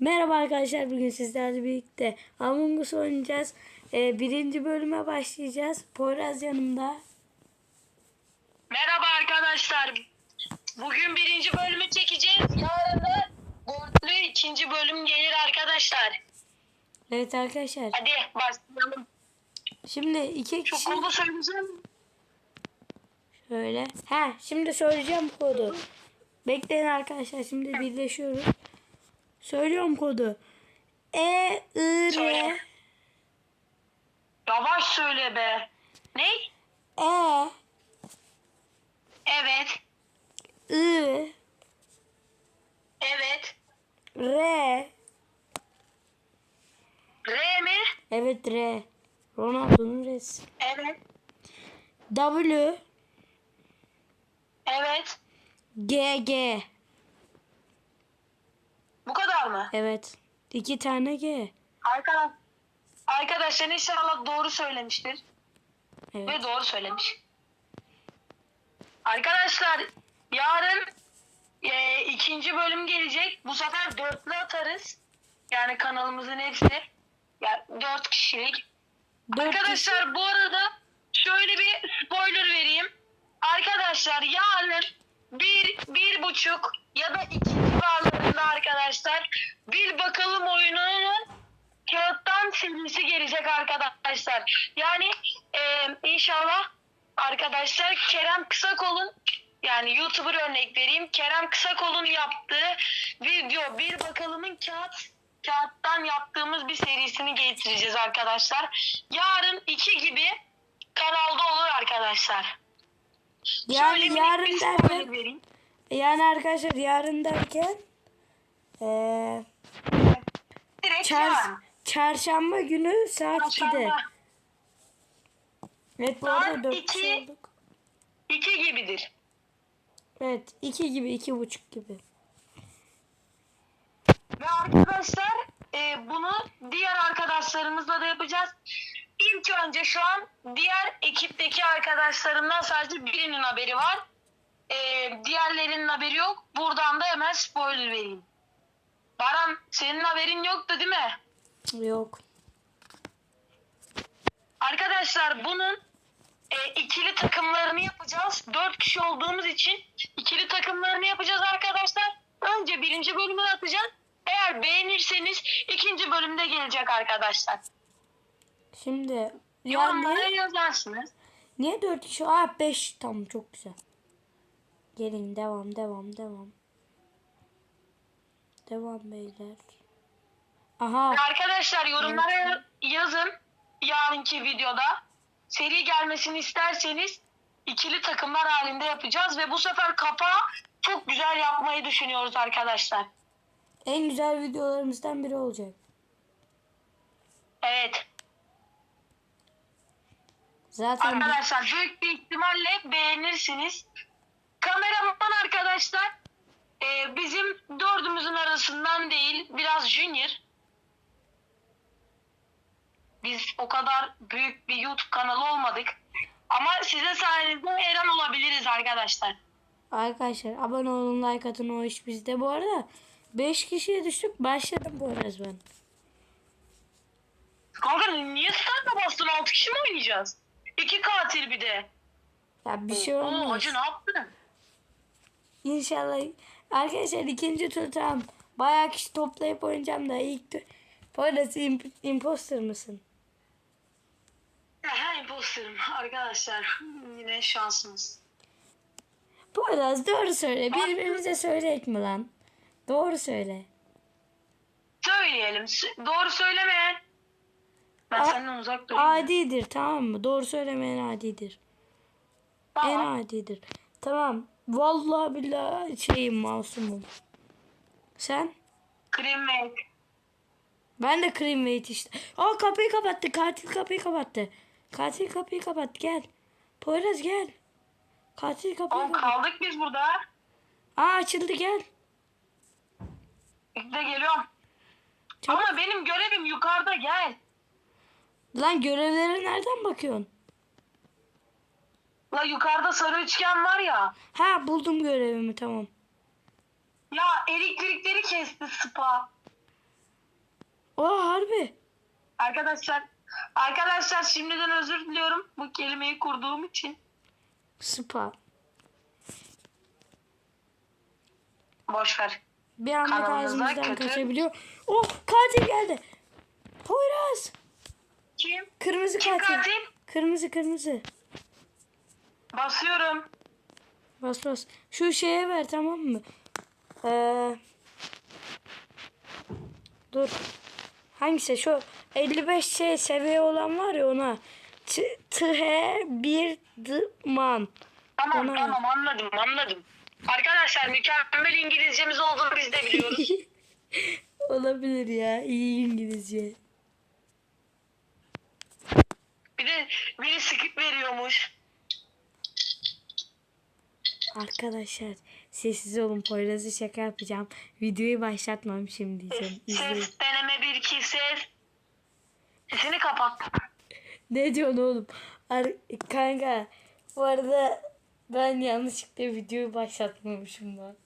Merhaba arkadaşlar bugün sizlerle birlikte Among Us oynayacağız. Ee, birinci bölüme başlayacağız. Poyraz yanımda. Merhaba arkadaşlar. Bugün birinci bölümü çekeceğiz. Yarın da dörtlü ikinci bölüm gelir arkadaşlar. Evet arkadaşlar. Hadi başlayalım. Şimdi iki kişi kodu söyleyeceğim. şöyle. Ha şimdi söyleyeceğim kodu. Bekleyin arkadaşlar şimdi birleşiyoruz. Söylüyorum kodu. E I R. Yavaş söyle be. Ne? E Evet. I Evet. R R mi? Evet R. Ronaldo'nun R'si. Evet. W Evet. G G. Bu kadar mı? Evet. İki tane G. Arkadaş. Arkadaşlar inşallah doğru söylemiştir. Evet. Ve doğru söylemiş. Arkadaşlar yarın e, ikinci bölüm gelecek. Bu sefer dörtlü atarız. Yani kanalımızın hepsi. Yani dört kişilik. Dört Arkadaşlar bu arada şöyle bir spoiler vereyim. Arkadaşlar yarın bir, bir buçuk ya da iki civarlarında arkadaşlar bir bakalım oyununun kağıttan serisi gelecek arkadaşlar. Yani e, inşallah arkadaşlar Kerem Kısakol'un yani YouTuber örnek vereyim. Kerem Kısakol'un yaptığı video bir bakalımın kağıt kağıttan yaptığımız bir serisini getireceğiz arkadaşlar. Yarın iki gibi kanalda olur arkadaşlar. Yani Şöyle yarın derken. Yani arkadaşlar yarın derken Direkt çar, çarşamba günü saat 2'de. Çarşamba. Evet bu arada 4 iki. olduk. İki gibidir. Evet 2 gibi iki buçuk gibi. Ve arkadaşlar e, bunu diğer arkadaşlarımızla da yapacağız. İlk önce şu an diğer ekipteki arkadaşlarımdan sadece birinin haberi var. E, diğerlerinin haberi yok. Buradan da hemen spoiler vereyim. Baran senin haberin yoktu değil mi? Yok. Arkadaşlar bunun e, ikili takımlarını yapacağız. Dört kişi olduğumuz için ikili takımlarını yapacağız arkadaşlar. Önce birinci bölümü atacağız. Eğer beğenirseniz ikinci bölümde gelecek arkadaşlar. Şimdi ya Yorumlara yazarsınız. niye 4 kişi? Aa 5 tamam çok güzel. Gelin devam devam devam. Devam beyler. Aha Arkadaşlar yorumlara yazın yarınki videoda. Seri gelmesini isterseniz ikili takımlar halinde yapacağız ve bu sefer kapağı çok güzel yapmayı düşünüyoruz arkadaşlar. en güzel videolarımızdan biri olacak. Evet. Zaten Arkadaşlar büyük bir ihtimalle beğenirsiniz. Kameraman arkadaşlar e, bizim dördümüzün arasından değil biraz junior. Biz o kadar büyük bir YouTube kanalı olmadık. Ama sizin sayenizde Eren olabiliriz arkadaşlar. Arkadaşlar abone olun like atın o iş bizde. Bu arada 5 kişiye düştük. Başladım bu arada ben. Kanka niye start'a bastın? 6 kişi mi oynayacağız? İki katil bir de. Ya bir şey Oo, olmaz. hacı ne yaptın? İnşallah. Arkadaşlar ikinci tur tamam. Bayağı kişi toplayıp oynayacağım da ilk tur. Bu arada sen imp- imposter mısın? Aha imposterım arkadaşlar. Yine şansımız. Bu arada doğru söyle. Birbirimize söyleyek mi lan? Doğru söyle. Söyleyelim. Doğru söylemeyen. Ben A- senden uzak durayım. Adidir tamam mı? Doğru söylemeyen adidir. En Tamam. adidir. Tamam. Vallahi billahi şeyim masumum. Sen? Cream Ben de cream weight işte. Aa kapıyı kapattı. Katil kapıyı kapattı. Katil kapıyı kapattı. Gel. Poyraz gel. Katil kapıyı Oğlum kapattı. kaldık biz burada. Aa açıldı gel. İşte geliyorum. Çabuk. Ama benim görevim yukarıda gel. Lan görevlere nereden bakıyorsun? La yukarıda sarı üçgen var ya. Ha buldum görevimi tamam. Ya elektrikleri kesti spa. Aa harbi. Arkadaşlar arkadaşlar şimdiden özür diliyorum bu kelimeyi kurduğum için. Spa. Boş ver. Bir anda Kanalımızda ağzımızdan kötü- kaçabiliyor. Oh katil geldi. Poyraz. Kim? Kırmızı Kim katil. katil? Kırmızı kırmızı. Basıyorum. Bas bas. Şu şeye ver tamam mı? Ee, dur. Hangisi? Şu 55 şey seviye olan var ya ona. Tıhe bir dıman. Tamam Ona- tamam anladım anladım. Arkadaşlar mükemmel İngilizcemiz olduğunu biz de biliyoruz. Olabilir ya. İyi İngilizce. bir de biri skip veriyormuş. Arkadaşlar sessiz olun Poyraz'ı şaka yapacağım. Videoyu başlatmam şimdi. İzleyin. Ses deneme bir iki ses. Sesini kapat. Ne diyorsun oğlum? Ar- kanka bu arada ben yanlışlıkla videoyu başlatmamışım lan.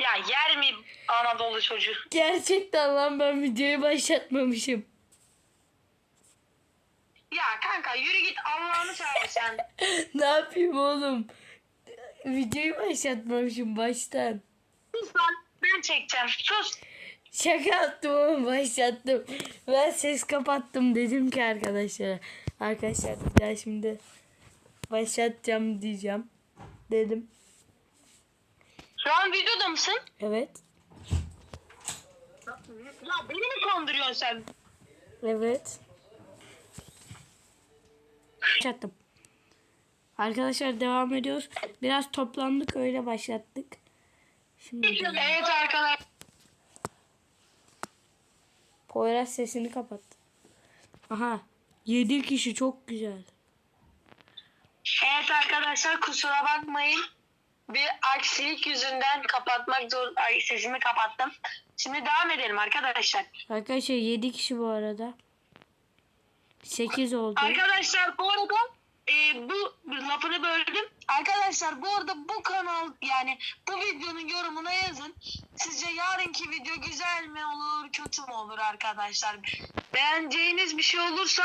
Ya yer mi Anadolu çocuğu? Gerçekten lan ben videoyu başlatmamışım. Ya kanka yürü git Allah'ını seversen. ne yapayım oğlum? Videoyu başlatmamışım baştan. Sus lan ben çekeceğim sus. Şaka yaptım oğlum başlattım. Ben ses kapattım dedim ki arkadaşlara. Arkadaşlar bir daha şimdi başlatacağım diyeceğim. Dedim. Şu an videoda mısın? Evet. Ya beni mi kandırıyorsun sen? Evet. Başlattım. Arkadaşlar devam ediyoruz. Biraz toplandık öyle başlattık. Şimdi Evet arkadaşlar. Poyraz sesini kapat. Aha. 7 kişi çok güzel. Evet arkadaşlar kusura bakmayın. Bir aksilik yüzünden kapatmak zor. Ay sesimi kapattım. Şimdi devam edelim arkadaşlar. Arkadaşlar 7 kişi bu arada. 8 oldu. Arkadaşlar bu arada e, bu lafını böldüm. Arkadaşlar bu arada bu kanal yani bu videonun yorumuna yazın. Sizce yarınki video güzel mi olur kötü mü olur arkadaşlar. Beğeneceğiniz bir şey olursa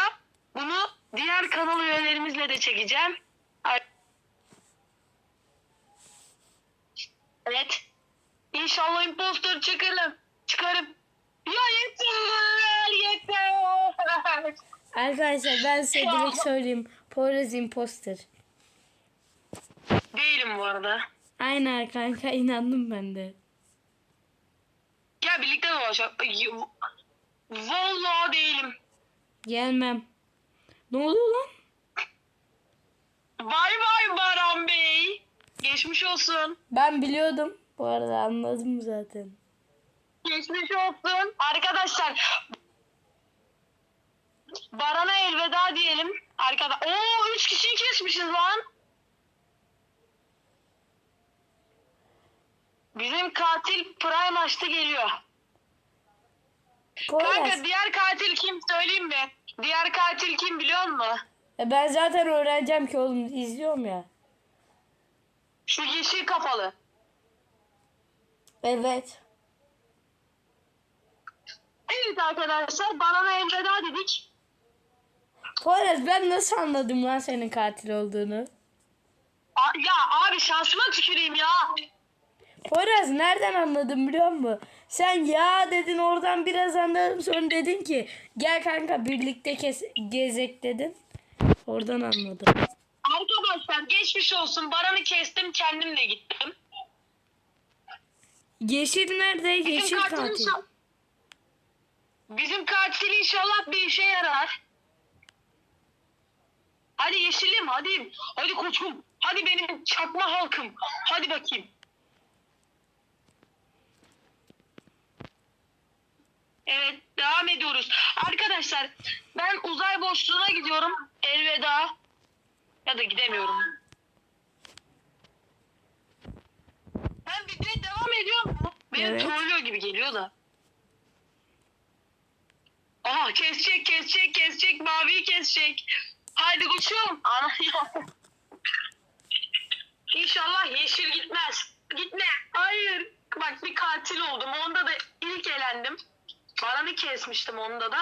bunu diğer kanal üyelerimizle de çekeceğim. Evet. İnşallah imposter çıkarım. Çıkarım. Ya yeter yeter. Arkadaşlar ben size direkt söyleyeyim. Poyraz imposter. Değilim bu arada. Aynen kanka inandım ben de. Gel birlikte dolaşalım. Vallahi değilim. Gelmem. Ne oluyor lan? Bay bay Baran Bey. Geçmiş olsun. Ben biliyordum. Bu arada anladım zaten. Geçmiş olsun. Arkadaşlar Baran'a elveda diyelim. Arkada. Oo 3 kişiyi kesmişiz lan. Bizim katil Prime açtı geliyor. Poyraz. Kanka diğer katil kim söyleyeyim mi? Diğer katil kim biliyor musun? E ben zaten öğreneceğim ki oğlum izliyorum ya. Şu yeşil kafalı. Evet. Evet arkadaşlar Baran'a elveda dedik. Poyraz ben nasıl anladım lan senin katil olduğunu? A- ya abi şansıma tüküreyim ya. Poyraz nereden anladım biliyor musun? Sen ya dedin oradan biraz anladım sonra dedin ki gel kanka birlikte kes gezek dedin. Oradan anladım. Arkadaşlar geçmiş olsun. Baran'ı kestim kendim de gittim. Yeşil nerede? Yeşil katil katil. inşallah- Bizim katil inşallah bir işe yarar. Hadi yeşilim hadi. Hadi koçum. Hadi benim çakma halkım. Hadi bakayım. Evet devam ediyoruz. Arkadaşlar ben uzay boşluğuna gidiyorum. Elveda. Ya da gidemiyorum. Ben videoya devam ediyor mu? Benim Evet. trollüyor gibi geliyor da. Aha kesecek kesecek kesecek maviyi kesecek. Haydi koçum. İnşallah yeşil gitmez. Gitme. Hayır. Bak bir katil oldum. Onda da ilk elendim. Baran'ı kesmiştim onda da.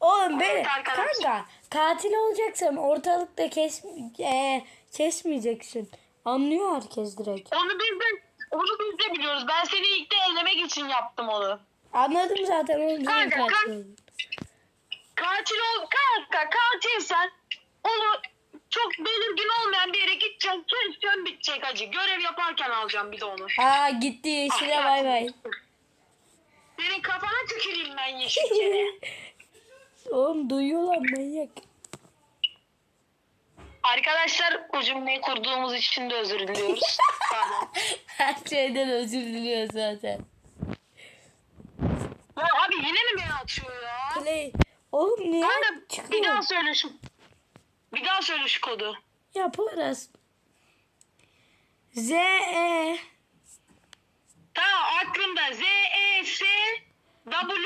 Oğlum arkadaşlar. kanka katil olacaksan ortalıkta kes e, kesmeyeceksin. Anlıyor herkes direkt. Onu biz de onu biz de biliyoruz. Ben seni ilk de elemek için yaptım onu. Anladım zaten sen Kanka, kanka. Katil ol kanka katilsen onu çok belirgin olmayan bir yere gideceksin keseceksin bitecek acı. Görev yaparken alacağım bir de onu. Aa gitti yeşile Ah, bay bay. Senin kafana tüküreyim ben yeşil kere. Oğlum duyuyorlar manyak. Arkadaşlar bu cümleyi kurduğumuz için de özür diliyoruz. Pardon. Her şeyden özür diliyor zaten. Ya abi yine mi beni atıyor ya? Play. Oğlum niye Kanka bir çıkıyor? daha söyle şu. Bir daha söyle şu kodu. Ya Poyraz. Z E Tamam aklımda Z E S W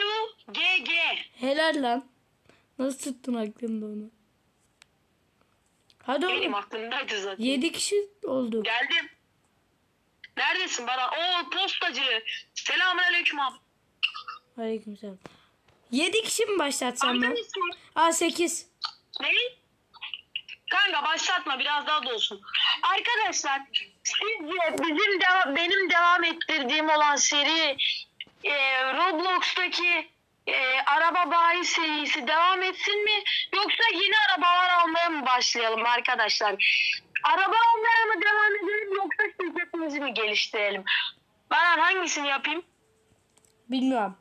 G G. Helal lan. Nasıl tuttun aklında onu? Hadi Benim oğlum. aklımdaydı zaten. 7 kişi oldu. Geldim. Neredesin Baran? Oo postacı. Selamünaleyküm abi. Aleykümselam. 7 kişi mi başlatsam ben? Aa 8. Ne? Kanka başlatma biraz daha dolsun. Arkadaşlar sizce bizim devam, benim devam ettirdiğim olan seri e, Roblox'taki e, araba bayi serisi devam etsin mi? Yoksa yeni arabalar almaya mı başlayalım arkadaşlar? Araba almaya mı devam edelim yoksa şirketimizi mi geliştirelim? Ben hangisini yapayım? Bilmiyorum.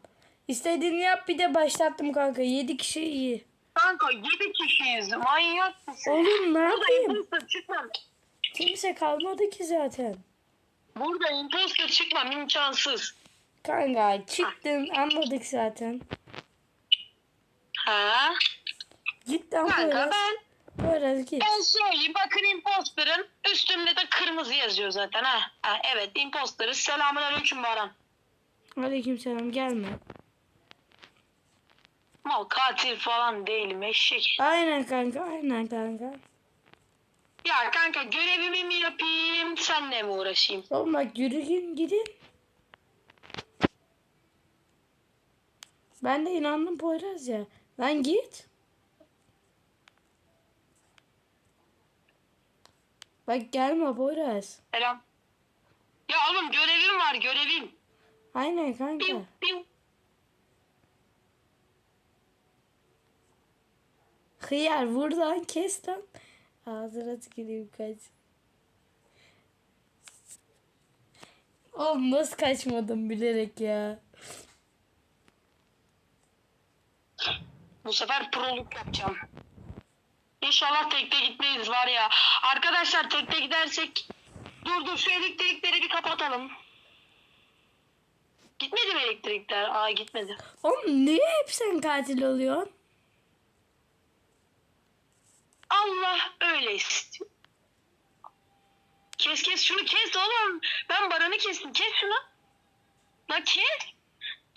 İstediğini yap bir de başlattım kanka. 7 kişi iyi. Kanka 7 kişiyiz. Manyak mısın? Oğlum ne Burada yapayım? imposter çıkmam. Kimse kalmadı ki zaten. Burada imposter çıkmam imkansız. Kanka çıktın anladık zaten. Ha? Git lan Kanka Poyraz. ben Poyraz git. ben söyleyeyim bakın imposter'ın üstünde de kırmızı yazıyor zaten ha. ha evet imposter'ız. Selamun aleyküm Baran. Aleykümselam gelme. Mal katil falan değilim eşek. Aynen kanka aynen kanka. Ya kanka görevimi mi yapayım senle mi uğraşayım? Oğlum bak yürüyün gidin. Ben de inandım Poyraz ya. Lan git. Bak gelme Poyraz. Selam. Ya oğlum görevim var görevim. Aynen kanka. Piu piu. Hıyar vur lan kes lan. Ağzına tüküreyim kaç. Oğlum nasıl kaçmadım bilerek ya. Bu sefer proluk yapacağım. İnşallah tekte gitmeyiz var ya. Arkadaşlar tekte gidersek dur dur şu elektrikleri bir kapatalım. Gitmedi mi elektrikler? Aa gitmedi. Oğlum niye hep sen katil oluyorsun? Allah öyle istiyor. Kes kes şunu kes oğlum. Ben Baran'ı kestim. Kes şunu. La kes.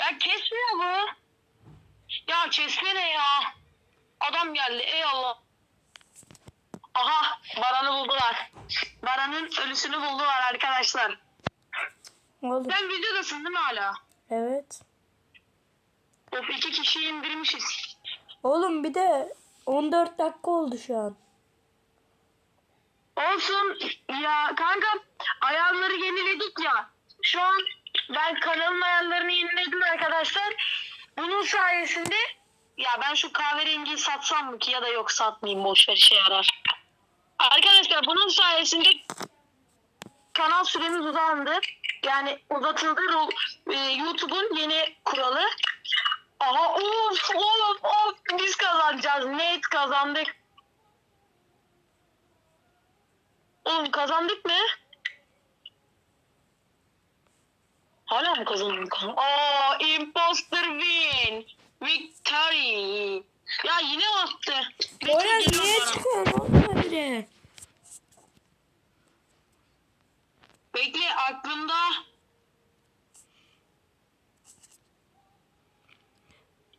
Ya kesmiyor bu. Ya kesmene ya. Adam geldi. Ey Allah. Aha Baran'ı buldular. Baran'ın ölüsünü buldular arkadaşlar. Oğlum. Sen videodasın değil mi hala? Evet. Of iki kişiyi indirmişiz. Oğlum bir de 14 dakika oldu şu an. Olsun ya kanka ayarları yeniledik ya. Şu an ben kanalın ayarlarını yeniledim arkadaşlar. Bunun sayesinde ya ben şu kahverengiyi satsam mı ki ya da yok satmayayım boş ver işe yarar. Arkadaşlar bunun sayesinde kanal süremiz uzandı. Yani uzatıldı e, YouTube'un yeni kuralı. Aha of of of biz kazanacağız. Net kazandık. Oğlum kazandık mı? Hala mı kazandık? Aa, imposter win. Victory. Ya yine attı. Bekle, niye çıkıyorsun? Bekle aklımda.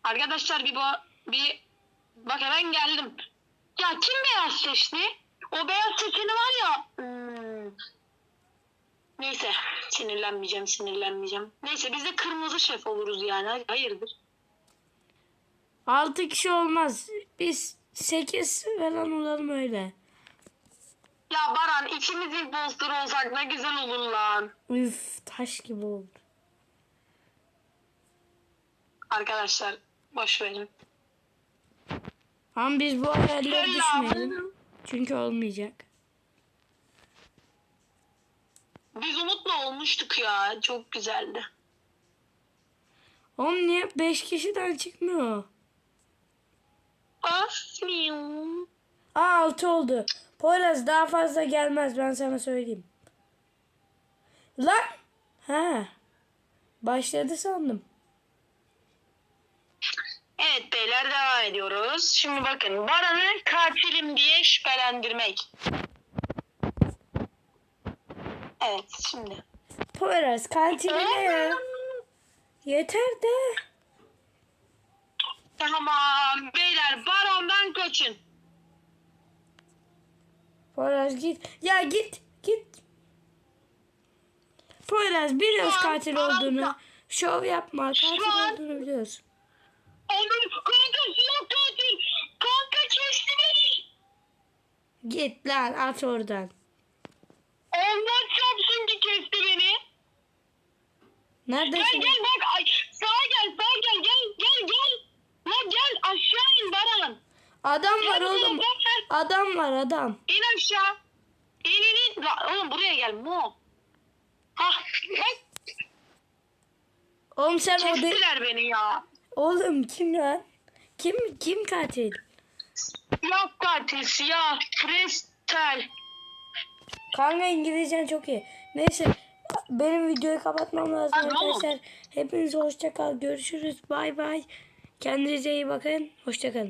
Arkadaşlar bir ba- bir bak hemen geldim. Ya kim beyaz seçti? O beyaz seçeni var ya. hmm. Neyse Sinirlenmeyeceğim, sinirlenmeyeceğim. Neyse biz de kırmızı şef oluruz yani. Hayırdır? 6 kişi olmaz. Biz 8 falan olalım öyle. Ya Baran ikimiz imposter olsak ne güzel olur lan. Üf taş gibi oldu. Arkadaşlar boş verin. Ama biz bu hayallere düşmeyelim. Çünkü olmayacak. Biz Umut'la olmuştuk ya. Çok güzeldi. Oğlum niye 5 kişiden çıkmıyor? Asmiyum. Aa 6 oldu. Poyraz daha fazla gelmez ben sana söyleyeyim. Lan. Ha. Başladı sandım. Evet beyler devam ediyoruz. Şimdi bakın Baran'ı katilim diye şüphelendirmek. Evet şimdi. Poyraz kantinine ya. Yeter de. Tamam beyler Baran'dan kaçın. Poyraz git. Ya git. Git. Poyraz biliyoruz katil olduğunu. Şov yapma. Katil an- olduğunu biliyoruz. Onun kanka suya katil. Kanka kesti beni. Git lan at oradan. Allah çarpsın ki kesti beni. Gel Neredesin? gel bak ay, sağa gel sağa gel gel gel gel. Lan gel aşağı in Baran. Adam var Gel, oğlum. gel, gel. Adam var adam. İn aşağı. İn in in. La, oğlum buraya gel Mo. Hah. Oğlum sen o de- Kestiler beni ya. Oğlum kim lan? Kim kim katil? Siyah katil siyah. Prestel. Kanka İngilizcen çok iyi. Neyse benim videoyu kapatmam lazım oldu? arkadaşlar. Hepinize hoşça kal. Görüşürüz. Bay bay. Kendinize iyi bakın. Hoşça kalın.